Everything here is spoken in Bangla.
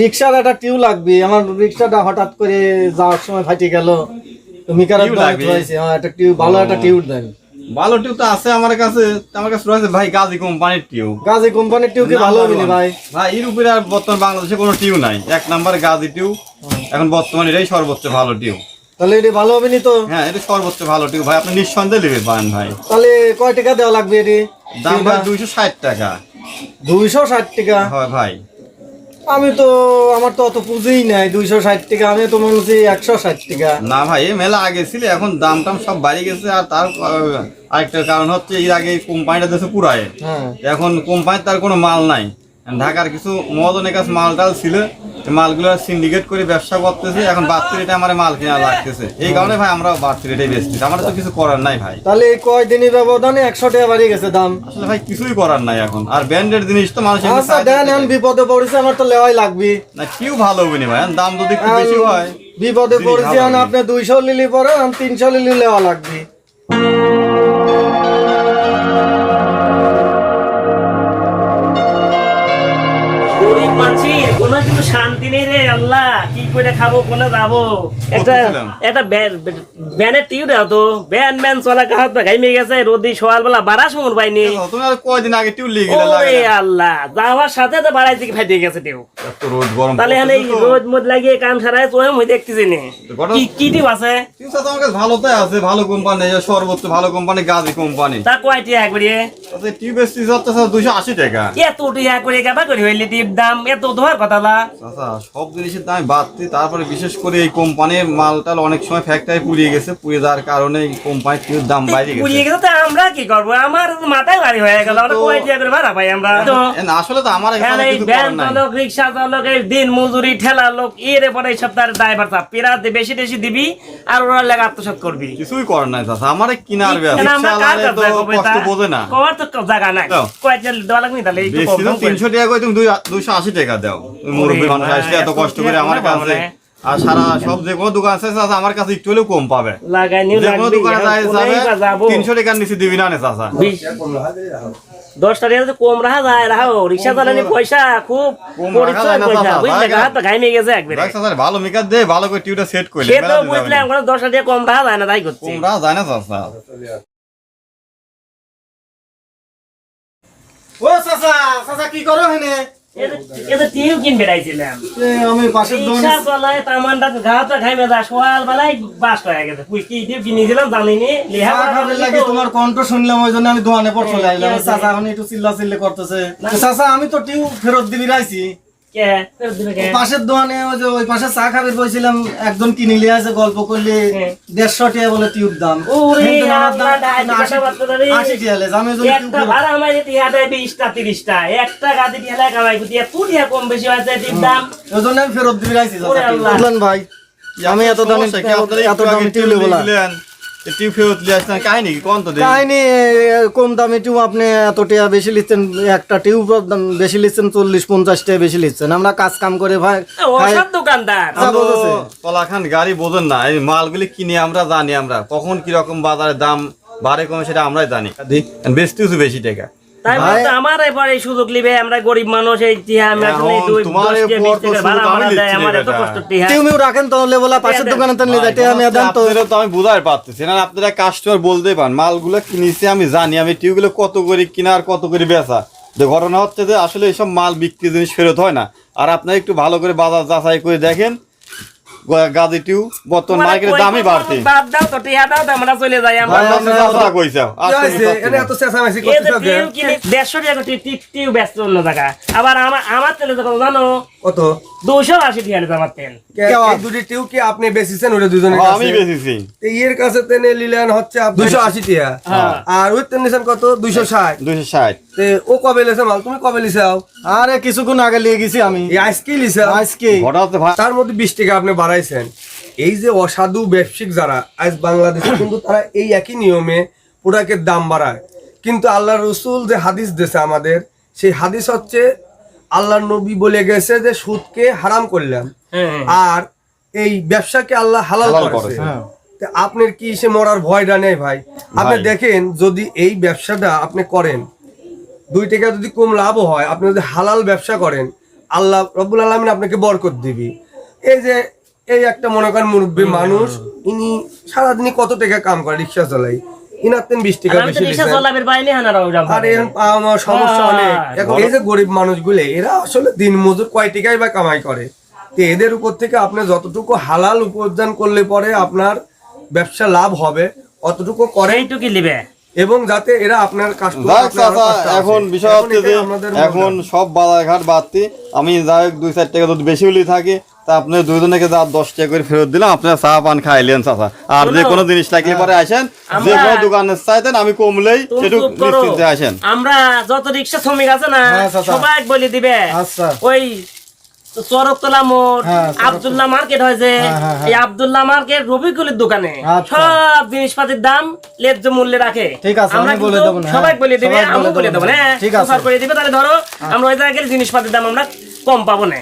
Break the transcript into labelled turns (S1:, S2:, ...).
S1: রিক্সার একটা টিউ লাগবে। আমার রিক্সাটা হঠাৎ করে যাওয়ার সময় ফাটে গেল। মিকার একটা টিউ ভালো একটা টিউ দেন।
S2: ভালো টিউ তো আছে আমার কাছে আমার কাছে রয়েছে ভাই গাজী কোম্পানির টিউ
S1: গাজী কোম্পানির টিউ কি ভালো হবে ভাই?
S2: ভাই এর উপরে আর বর্তমান বাংলাদেশে কোনো টিউ নাই। এক নাম্বার গাজী টিউ এখন বর্তমানে এটাই সর্বোচ্চ ভালো টিউ
S1: তাহলে এটা ভালো হবে না তো?
S2: হ্যাঁ এটা সর্বোচ্চ ভালো টিউ ভাই আপনি নিঃসন্দেহে নেবে পারেন ভাই।
S1: তাহলে কয় টাকা দেওয়া লাগবে এটি?
S2: দাম ভাই দুইশো ষাট টাকা।
S1: দুইশো ষাট টাকা?
S2: হয় ভাই।
S1: আমি তো আমার তো অত পুঁজিই নাই দুইশো ষাট টাকা আমি তো মনে হচ্ছে একশো ষাট টাকা।
S2: না ভাই মেলা আগে ছিল এখন দাম টাম সব বাড়ি গেছে আর তার আরেকটা কারণ হচ্ছে এর আগে কোম্পানিটা দেশে পুরায়।
S1: হ্যাঁ।
S2: এখন কোম্পানির তার কোনো মাল নাই। ঢাকার কিছু মদনের কাছে মাল টাল ছিল মালগুলো সিন্ডিকেট করে ব্যবসা করতেছে এখন বাড়তি রেটে আমার মাল কেনা লাগতেছে। এই কারণে ভাই আমরা বাড়তি রেটে বেচতেছি। আমার তো কিছু করার নাই ভাই।
S1: তাহলে এই কয় দিনের ব্যবধানে একশো টাকা বাড়িয়ে গেছে দাম?
S2: আসলে ভাই কিছুই করার নাই এখন। আর ব্র্যান্ডের জিনিস তো মানুষ
S1: আচ্ছা দেন এখন বিপদে পড়েছে আমার তো লেওয়াই লাগবে।
S2: না কেউ ভালো হবে না ভাই? দাম যদি একটু বেশি হয়
S1: বিপদে পড়েছি। আপনি দুইশো লিলি পরে তিনশো লিলি লেওয়া লাগবে।
S3: খাব কোনে যাব? দাও তো। চলা কাহাত ঘাইমে গেছে রোদি পাইনি।
S2: কয়দিন আগে টিউ লিয়ে
S3: ওরে আল্লাহ যাওয়ার সাথে তো ফাইতে গেছে টিউ
S2: এত রোদ গরম
S3: তাহলে এখানে এই
S2: পড়তেছে তো।
S3: রোদ মদ লাগিয়ে কাম সারায় তো আমি দেখতেছি নে। কি কি টিপ আছে?
S2: টিউ তো আমার কাছে ভালোটাই আছে ভালো কোম্পানি সর্বোচ্চ ভালো কোম্পানি গাজী কোম্পানি।
S3: তা কয়টি
S2: টাকা।
S3: এত টিয়া করে করে হইলে টিপ দাম? এত কথা না।
S2: সব জিনিসের দাম বাড়তি তারপরে বিশেষ করে এই কোম্পানির মালটাল অনেক সময় ফ্যাক্টরি পুড়িয়ে গেছে পুড়িয়ে যাওয়ার কারণে এই কোম্পানির টিউর দাম বাইরে গেছে।
S3: পুড়িয়ে
S2: গেছে
S3: তো আমরা কি করব? আমার মাথায় বাড়ি হয়ে গেল আমরা কয় টিয়া করে ভাড়া পাই আমরা? তো
S2: আসলে তো আমার
S3: এখানে
S2: এখানে কিছু করার নাই।
S3: চালক রিক্সা চালক এই দিন মজুরি ঠেলা লোক এর পরে এই সপ্তাহের ড্রাইভার চাপ পেরা বেশি বেশি দিবি আর ওরা লেগে আত্মসাত করবি।
S2: কিছুই করার নাই চাচা আমার কিনার
S3: কেন আমরা কার কাছে
S2: তো কষ্ট বোঝে না।
S3: কওয়ার তো জায়গা নাই। কয় তেল দেওয়া লাগবে তাহলে?
S2: বেশি তো
S3: কম করে।
S2: তিনশো টাকা করে তুমি দুই- দুইশো আশি টাকা দাও। মুরব্বী মানুষ আসলে এত কষ্ট করে আমার কাছে
S3: না।
S2: আর সারা সব যে কোনো দোকান আছে চাচা আমার কাছে একটু হলেও কম পাবে। যে কোনো দোকানে যায় যাবে তিনশো টাকার নিচে দিবি না চাচা।
S3: বিশ- টাকা কম রাখা যায় রাখো। রিক্সা চালানি পয়সা খুব ঘাইমে গেছে একবারে।
S2: ভালো মেকার দে ভালো করে টিউটা সেট করে
S3: সে তো বুঝলাম দশটা টাকা কম রাখা যায় না তাই করছে।
S2: তোমরা যায় না চাচা।
S1: ও চাচা চাচা কি করো হেনে
S3: টিউ কিনবে
S1: আমি পাশের দোকানে
S3: রিক্সা তামানটা ঘাটা খাইবে যা সকাল বেলায় বাস হয়ে গেছে। পুই কি টিউ কিনেছিলাম জানিনি লিহা
S1: চা খাবে লাগে তোমার কণ্ঠ শুনলাম ওই জন্য আমি দোকানে পর চলে আইলাম। চাচা এখন একটু চিল্লা চিল্লি করতেছে চাচা আমি তো টিউ ফেরত দিবি রাইছি? পাশের দোকানে ওই যে ওই পাশে চা খাবে বলছিলাম একজন কিনে আছে গল্প করলে
S3: হ্যাঁ।
S1: দেড়শো টাকা বলে টিউব দাম। আশি টাকা আমি ওই জন্য টিউব
S3: একটা
S1: ফেরত-
S3: ভাড়া আমার টিয়া দেয় বিশটা তিরিশটা। একটা গাদি টিয়া কামাই কুতিয়া তুই কম বেশি হয়েছে টিপ দাম।
S1: ওই জন্য আমি ফেরত। বুঝলেন ভাই? আমি এত দামি এত দামি
S2: আগে
S1: টিউব
S2: টিউ
S1: বলা
S2: দিলেন, এই টিউ ফেরত নিয়ে আসছেন কাহিনী কি? কোন তো
S1: কাহিনি কম দামে টিউব আপনি এত টাকা বেশি লিখছেন? একটা টিউব বেশি লিখছেন চল্লিশ পঞ্চাশ টাকা বেশি লিখছেন। আমরা কাজ কাম করে ভাই
S3: দোকানদার
S2: কলাখান গাড়ি বোঝেন না এই মালগুলি কিনে আমরা জানি আমরা। কখন কীরকম বাজারের দাম বাড়ে কমে সেটা আমরাই জানি। বেচতেও বেশি টাকা।
S3: তাই বলতে আমার এবার এই সুযোগ লিবে আমরা গরিব মানুষ এই দুই
S2: তোমার তো
S3: ভাড়া
S2: আমি
S3: ভাড়া দেয় আমার এত কষ্ট টিয়া
S1: টিউব রাখেন তাহলে বলা পাশের দোকানে তো নিয়ে আমি দেন তো।
S2: তো আমি বুঝাই পারতেছি না আপনারা কাস্টমার বলতে পারেন মালগুলো কিনেছি আমি জানি আমি টিউবগুলো কত করে কিনা আর কত করে বেচা। যে ঘটনা হচ্ছে যে আসলে এইসব মাল বিক্রি জিনিস ফেরত হয় না। আর আপনারা একটু ভালো করে বাজার যাচাই করে দেখেন গ- বর্তমান
S3: তোমার
S2: দামই বাড়তি।
S3: বাদ দাও তো টিয়া দাও আমরা চলে যাই আমরা।
S1: ভাই,
S2: আপনি যাচাই কইছাও। আজকে
S4: হয়েছে?
S2: বুঝতে
S4: এখানে এত চেঁচামেচি
S3: এই যে
S4: করতেছো কেন?
S3: টিউ কিনে দেড়শো টাকা টিউ টিউ টিউ ব্যস্ত অন্য জায়গা আবার আমার আমার তেলে যখন জানো?
S4: কত?
S3: দুশো আশি টাকা আমার তেল।
S4: কে-
S1: কেমন?
S4: এই দুটি টিউ কি আপনি বেচেছেন ওটা দুজনের
S2: হ্যাঁ,
S4: কাছে?
S2: আমি বেশিছি
S4: তো এর কাছে তেনে নিলেন হচ্ছে দুইশো আশি টিয়া।
S3: হ্যাঁ।
S4: আর ওই তেল নিছেন কত? দুইশো ষাট।
S2: দুইশো ষাট।
S4: ও কবে লিছে মাল? তুমি কবে লিছাও
S1: আরে কিছুক্ষণ আগে নিয়ে গেছি আমি।
S4: এই আজকে লিছাও
S1: আজকে
S4: তার মধ্যে বিশ টাকা আপনি বাড়াইছেন এই যে অসাধু ব্যবসায়িক যারা আজ বাংলাদেশে কিন্তু তারা এই একই নিয়মে প্রোডাক্টের দাম বাড়ায়। কিন্তু আল্লাহ রসুল যে হাদিস দিয়েছে আমাদের সেই হাদিস হচ্ছে আল্লাহ নবী বলে গেছে যে সুদকে হারাম করলাম।
S3: হ্যাঁ
S4: আর এই ব্যবসাকে আল্লাহ হালাল করেছে।
S1: হ্যাঁ।
S4: তা আপনার কি সে মরার ভয়টা নেই ভাই। আপনি দেখেন যদি এই ব্যবসাটা আপনি করেন দুই টাকা যদি কম লাভও হয় আপনি যদি হালাল ব্যবসা করেন আল্লাহ রব্বুল আলমিন আপনাকে বরকত দিবি। এই যে এই একটা মনে করেন মুরব্বী মানুষ ইনি সারাদিনই কত টাকা কাম করে রিক্সা চালাই ইনাতেন বিশ টাকা বেশি আর সমস্যা
S3: হ্যাঁ।
S4: অনেক। এখন এই যে গরিব মানুষগুলো এরা আসলে দিন মজুর কয় টাকাই বা কামাই করে? তো এদের উপর থেকে আপনি যতটুকু হালাল উপার্জন করলে পরে আপনার ব্যবসা লাভ হবে অতটুকু
S3: লিবে
S4: এবং যাতে এরা আপনার কাস্টমার
S2: এখন বিষয় হচ্ছে যে এখন সব বাজার ঘাট বাড়তি। আমি যাই হোক দুই চার টাকা যদি বেশি হলে থাকি তা আপনি দুইজনকে যা দশ টাকা করে ফেরত দিলাম আপনার চা পান খাইলেন চাচা আর যে কোনো জিনিস লাগলে পরে আসেন যে কোনো দোকানে চাইতেন আমি কমলেই
S3: করো।
S2: নিশ্চিন্তে আসেন
S3: আমরা যত রিক্সা শ্রমিক আছে না
S1: হ্যাঁ,
S3: সবাই বলে দিবে
S1: আচ্ছা।
S3: ওই চরকতলা মোড়
S1: হ্যাঁ,
S3: মার্কেট হয়েছে
S1: হ্যাঁ, হ্যাঁ, হ্যাঁ।
S3: এই আব্দুল্লাহ মার্কেট রবিকুলের দোকানে
S1: আচ্ছা।
S3: সব জিনিসপাতির দাম মূল্যে রাখে
S1: ঠিক আছে,
S3: আমরা
S1: বলে দেবো
S3: সবাই
S1: হ্যাঁ।
S3: বলে দিবে
S1: বলে
S3: আমি বলে
S1: দেবো
S3: দেবো হ্যাঁ
S1: ঠিক আছে।
S3: করে দিবে তাহলে ধরো আমরা ওই জায়গায় জিনিসপাতির দাম আমরা কম পাবো না